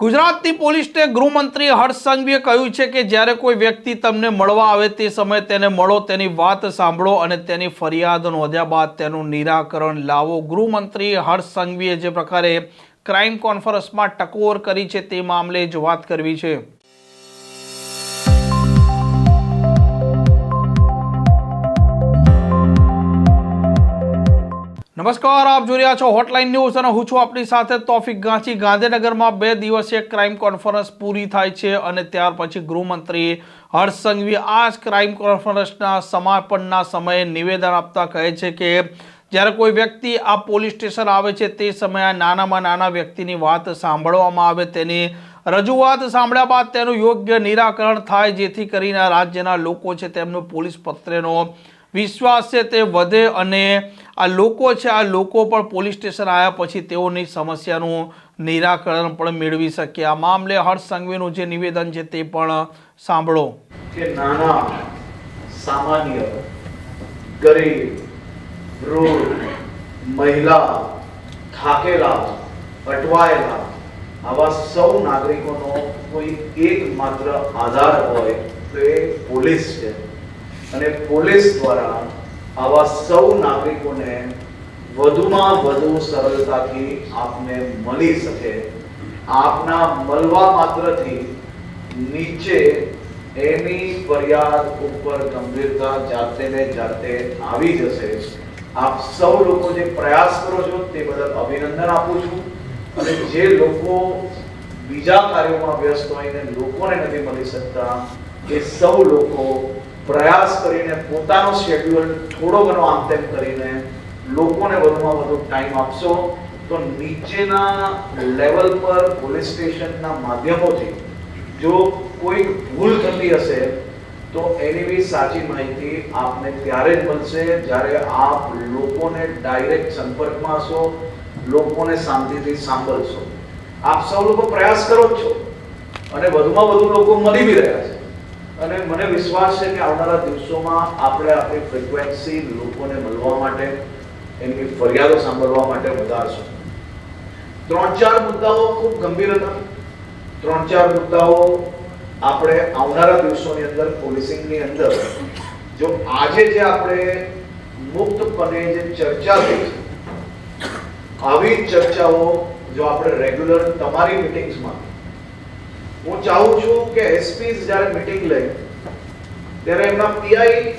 ગુજરાતની પોલીસને ગૃહમંત્રી હર્ષ સંઘવીએ કહ્યું છે કે જ્યારે કોઈ વ્યક્તિ તમને મળવા આવે તે સમયે તેને મળો, તેની વાત સાંભળો અને તેની ફરિયાદ નોંધ્યા બાદ તેનું નિરાકરણ લાવો. ગૃહમંત્રી હર્ષ સંઘવીએ જે પ્રકારે ક્રાઇમ કોન્ફરન્સમાં ટકોર કરી છે તે મામલે જ વાત કરવી છે. નમસ્કાર, આપ જોઈ રહ્યા છો હોટલાઇન ન્યૂઝ અને હું છું આપણી સાથે તોફિક ગાંચી ગાંધીનગરમાં બે દિવસીય ક્રાઇમ કોન્ફરન્સ પૂરી થાય છે અને ત્યાર પછી ગૃહમંત્રી હર્ષ સંઘવી આ જ ક્રાઇમ કોન્ફરન્સના સમાપનના સમયે નિવેદન આપતા કહે છે કે, જ્યારે કોઈ વ્યક્તિ આ પોલીસ સ્ટેશન આવે છે, તે સમયે નાનામાં નાના વ્યક્તિની વાત સાંભળવામાં આવે. તેની રજૂઆત સાંભળ્યા બાદ તેનું યોગ્ય નિરાકરણ થાય, જેથી કરીને રાજ્યના લોકો છે, તેમનો પોલીસ પત્રેનો વિશ્વાસ છે, તે વધે અને આ લોકો છે, આ લોકો પણ પોલીસ સ્ટેશન આવ્યા પછી તેઓની સમસ્યાનું નિરાકરણ પણ મેળવી શકે. આ મામલે હર્ષ સંઘવીનું જે નિવેદન છે તે પણ સાંભળો. કે નાના, સામાન્ય, ગરીબ, વૃદ્ધ, મહિલા, થાકેલા, અટવાયેલા આવા સૌ નાગરિકોનો કોઈ એકમાત્ર આધાર હોય તો એ પોલીસ છે. અને પોલીસ દ્વારા આવા સૌ નાગરિકોને વધુમાં વધુ સરળતાથી આપને મળી શકે. આપના મળવા માત્રથી નીચે એની ફરિયાદ ઉપર ગંભીરતા જાતે ને જાતે આવી જશે. આપ સૌ લોકો જે પ્રયાસ કરો છો તે બદલ અભિનંદન આપું છું. અને જે લોકો બીજા કાર્યોમાં વ્યસ્ત હોય ને લોકોને નથી મળી શકતા, એ સૌ લોકો પ્રયાસ કરીને પોતાનો શેડ્યુલ થોડો ઘણો આમ તેમ કરીને લોકોને વધુમાં વધુ ટાઈમ આપશો, તો નીચેના લેવલ પર પોલીસ સ્ટેશનના માધ્યમોથી જો કોઈ ભૂલ થતી હશે, તો એની બી સાચી માહિતી આપને ત્યારે જ મળશે જ્યારે આપ લોકોને ડાયરેક્ટ સંપર્કમાં હશો, લોકોને શાંતિથી સાંભળશો. આપ સૌ લોકો પ્રયાસ કરો જ છો. અને વધુમાં વધુ લોકો મળી બી રહ્યા છે. અને મને વિશ્વાસ છે કે આવનારા દિવસોમાં આપણે આપણી ફ્રિક્વન્સી લોકોને મળવા માટે, એમની ફરિયાદો સાંભળવા માટે વધારશું. ત્રણ ચાર મુદ્દાઓ ખૂબ ગંભીર હતા. ત્રણ ચાર મુદ્દાઓ આપણે આવનારા દિવસોની અંદર, પોલીસિંગની અંદર, જો આજે જે આપણે મુક્તપણે જે ચર્ચા થઈ છે, આવી ચર્ચાઓ જો આપણે રેગ્યુલર તમારી મિટિંગ્સમાં હું ચાહું છું કે એસપીસ જ્યારે મિટિંગ લે ત્યારે એમના પીઆઈ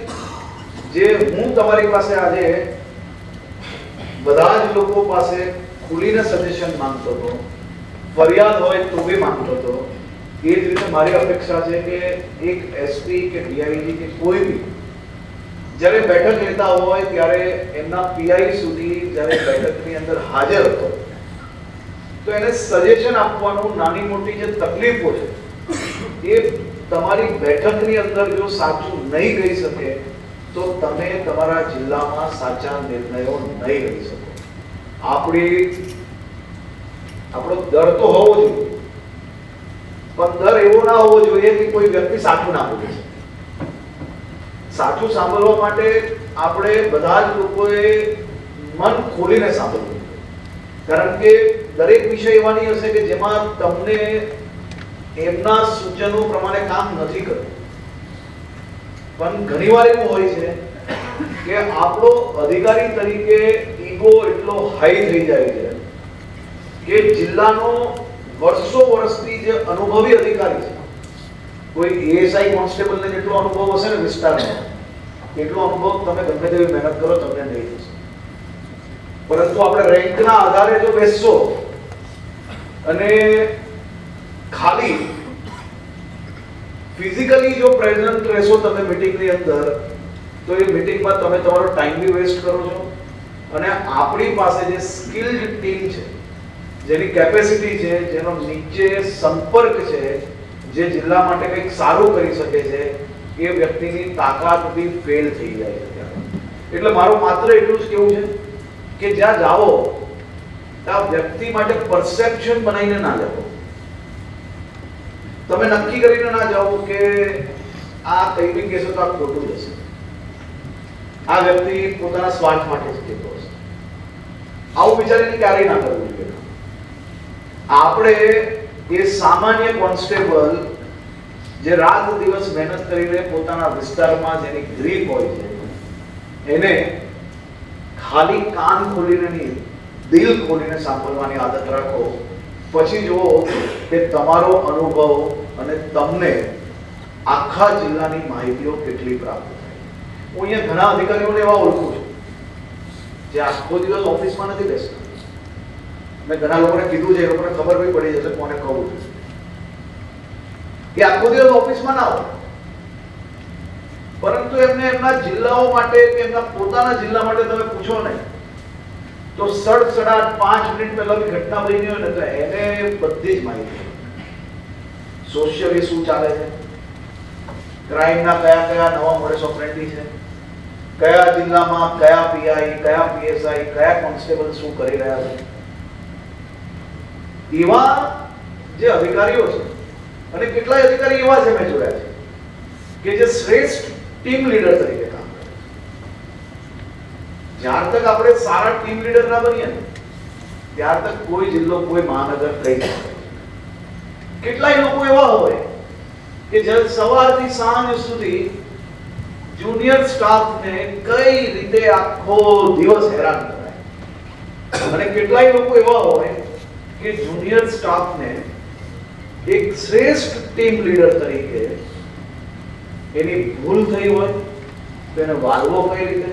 જે હું તમારી પાસે આજે બધા જ લોકો પાસે ખુલીને સજેશન માંગતો હતો, ફરિયાદ હોય તો બી માંગતો હતો, એ જ રીતે મારી અપેક્ષા છે કે એક એસપી કે ડીઆઈજી કે કોઈ બી, જ્યારે બેઠક લેતા હોય ત્યારે એમના પીઆઈ સુધી જ્યારે બેઠકની અંદર હાજર હતો તો એને સજેશન આપવાનું નાની મોટી જે તકલીફો છે, એ તમારી બેઠકની અંદર જો સાચું નહીં કહી શકે, તો તમે તમારા જિલ્લામાં સાચા નિર્ણયો નહીં લઈ શકો આપણી, આપણો દર તો હોવો જોઈએ, પણ દર એવો ના હોવો જોઈએ કે કોઈ વ્યક્તિ સાચું ના બોલી શકે સાચું સાંભળવા માટે આપણે બધા જ લોકોએ મન ખોલીને સાંભળવું. કારણ કે દરેક વિષય એવા નહીં હશે કે જેમાં તમને એમના સૂચનો પ્રમાણે કામ નથી કરવું પણ ઘણીવાર એવું હોય છે કે આપણો અધિકારી તરીકે ઈગો એટલો હાઈ થઈ જાય છે કે જિલ્લાનો વર્ષો વર્ષથી જે અનુભવી અધિકારી છે, કોઈ એએસઆઈ કોન્સ્ટેબલને જેટલો અનુભવ હશે ને વિસ્તારમાં, એટલો અનુભવ તમે ગમે તેવી મહેનત કરો તમને નહીં થશે. પરંતુ આપણે રેન્કના આધારે જો બેસશો અને ખાલી ફિઝિકલી જો પ્રેઝન્ટ રહેશો તમે મીટિંગની અંદર, તો એ મીટિંગમાં તમે તમારો ટાઈમ બી વેસ્ટ કરો છો. અને આપણી પાસે જે સ્કિલ્ડ ટીમ છે, જેની કેપેસિટી છે, જેનો નીચે સંપર્ક છે, જે જિલ્લા માટે કંઈક સારું કરી શકે છે, એ વ્યક્તિની તાકાત બી ફેલ થઈ જાય છે. એટલે મારું માત્ર એટલું જ કેવું છે કે જ્યાં જાઓ, ત્યાં વ્યક્તિ માટે પરસેપ્શન બનાવીને ના જાઓ તમે નક્કી કરીને ના જાઓ કે આ કઈ બી કેસો તો આ ખોટું જશે આ વ્યક્તિ પોતાના સ્વાર્થ માટે જ કહેતો હશે. આવું વિચારીને ક્યારેય ના કરવું જોઈએ. આપણે એ સામાન્ય કોન્સ્ટેબલ જે રાત દિવસ મહેનત કરીને પોતાના વિસ્તારમાં જેની ગ્રીપ હોય છે, એને ખાલી કાન ખોલીને નહીં, દિલ ખોલીને સાંભળવાની આદત રાખો. પછી જુઓ કે તમારો અનુભવ અને તમને આખા જિલ્લાની માહિતીઓ કેટલી પ્રાપ્ત થાય. હું અહીંયા ઘણા અધિકારીઓને એવા ઓળખું છું, જે આખો દિવસ ઓફિસમાં નથી બેસતા. મેં ઘણા લોકોને કીધું છે, એ લોકોને ખબર બી પડી જશે કોને કહું છું. એ આખો દિવસ ઓફિસમાં ના હોય. પરંતુ એમને એમના જિલ્લાઓ માટે કે એમના પોતાના જિલ્લા માટે તમે પૂછો નહીં. તો સડસડાટ પાંચ મિનિટ પહેલા ઘટના બની હોય ને તો એને બધી જ માહિતી સોશિયલી શું ચાલે છે. ક્રાઇમના કયા કયા નવા મોડેસ ઓપરેન્ડી છે. કયા જિલ્લામાં કયા પીઆઈ કયા પીએસઆઈ કયા કોન્સ્ટેબલ શું કરી રહ્યા છે. એવા જે અધિકારીઓ છે, અને કેટલાય અધિકારી એવા છે મેં જોયા છે, કે જે શ્રેષ્ઠ ટીમ લીડર તરીકે કામ કરે છે જ્યાર તક આપણે સારા ટીમ લીડર ના બનીએ ને ત્યાર તક કોઈ જિલ્લો કોઈ મહાનગર કઈ ના કરે. કેટલાય લોકો એવા હોય કે જે સવારથી સાંજ સુધી જુનિયર સ્ટાફને કઈ રીતે આખો દિવસ હેરાન કરાય અને કેટલાય લોકો એવા હોય કે જુનિયર સ્ટાફને એક શ્રેષ્ઠ ટીમ લીડર તરીકે એની ભૂલ થઈ હોય તો એને વાળવો કઈ રીતે?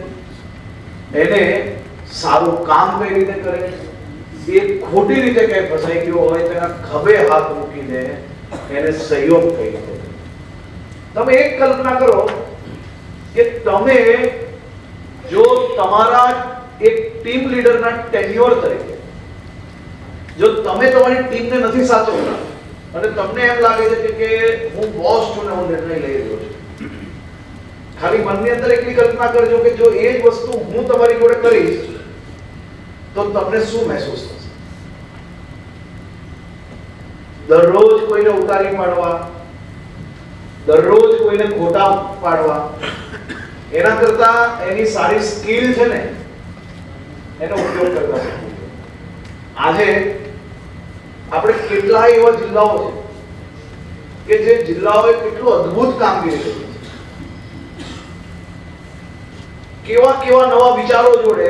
એને સારું કામ કઈ રીતે કરે? એ ખોટી રીતે ક્યાંય ફસાઈ ગયો હોય તેના ખભે હાથ મૂકીને એને સહયોગ કઈ રીતે તમે એક કલ્પના કરો કે તમે જો તમારા એક ટીમ લીડરના ટેન્યોર તરીકે, જો તમે તમારી ટીમને નથી સાચવતા અને તમને એમ લાગે છે કે હું બોસ છું ને હું નિર્ણય લઈ રહ્યો છું. ખાલી મનની અંદર એટલી કલ્પના કરજો કે જો એ જ વસ્તુ હું તમારી જોડે કરીશ, તો તમને શું મહેસૂસ થશે? દરરોજ કોઈને ઉતારી પાડવા, દરરોજ કોઈને ખોટા પાડવા, એના કરતા એની સારી સ્કિલ છે ને, એનો ઉપયોગ કરતા આજે આપણે કેટલાય એવા જિલ્લાઓ છે કે જે જિલ્લાઓએ કેટલું અદ્ભુત કામગીરી કરી છે કેવા કેવા નવા વિચારો જોડે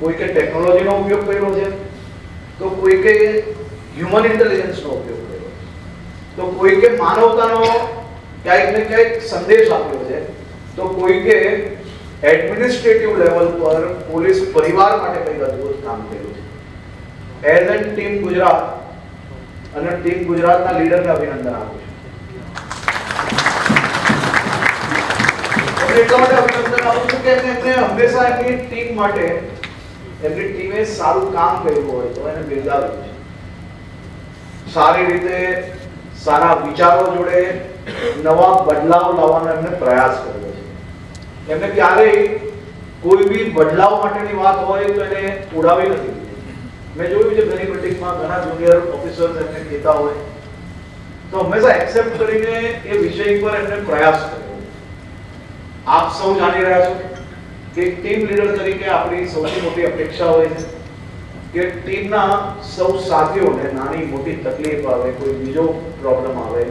કોઈકે ટેકનોલોજીનો ઉપયોગ કર્યો છે, તો કોઈકે હ્યુમન ઇન્ટેલિજન્સનો ઉપયોગ કર્યો તો કોઈકે માનવતાનો ક્યાંક ને ક્યાંક સંદેશ આપ્યો છે, તો કોઈકે એડમિનિસ્ટ્રેટિવ લેવલ પર પોલીસ પરિવાર માટે કંઈક અદ્ભુત કામ કર્યું છે. એઝ એન ટીમ ગુજરાત અને ટીમ ગુજરાતના લીડરને અભિનંદન આપું છું. એટલા માટે અભિનંદન આપું છું કે એમને હંમેશા એમની ટીમ માટે, એમની ટીમે સારું કામ કર્યું હોય તો એને બિરદાવ્યું છે સારી રીતે સારા વિચારો જોડે નવા બદલાવ લાવવાનો એમને પ્રયાસ કર્યો છે. એમને ક્યારેય કોઈ બી બદલાવ માટેની વાત હોય તો એને ઉડાવી નથી મેં જોયું છે ઘણી મીટિંગમાં ઘણા જુનિયર ઓફિસર્સ એમને કહેતા હોય. તો હંમેશા એક્સેપ્ટ કરીને એ વિષય પર એમને પ્રયાસ કર્યો. આપ સૌ જાણી રહ્યા છો કે ટીમ લીડર તરીકે આપણી સૌથી મોટી અપેક્ષા હોય છે કે ટીમના સૌ સાથીઓને નાની મોટી તકલીફ આવે, કોઈ બીજો પ્રોબ્લેમ આવે,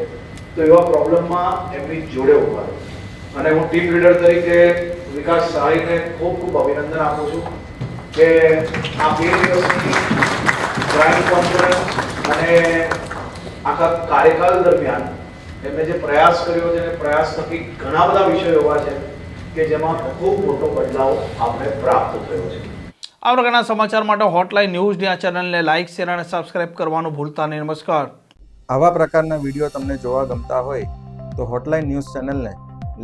તો એવા પ્રોબ્લેમમાં એમની જોડે ઊભા અને હું ટીમ લીડર તરીકે વિકાસ સાહીને ખૂબ ખૂબ અભિનંદન આપું છું કે આ બે દિવસની અને આખા કાર્યકાળ દરમિયાન એમને જે પ્રયાસ કર્યો છે પ્રયાસ થકી ઘણા બધા વિષયો એવા છે કે જેમાં ખૂબ મોટો બદલાવ આપણે પ્રાપ્ત થયો છે. આ પ્રકારના સમાચાર માટે હોટલાઇન ન્યૂઝની આ ચેનલને લાઇક શેર અને સબસ્ક્રાઇબ કરવાનું ભૂલતા નહીં. નમસ્કાર. આવા પ્રકારના વીડિયો તમને જોવા ગમતા હોય તો હોટલાઇન ન્યૂઝ ચેનલને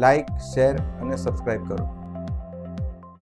લાઇક શેર અને સબસ્ક્રાઇબ કરો.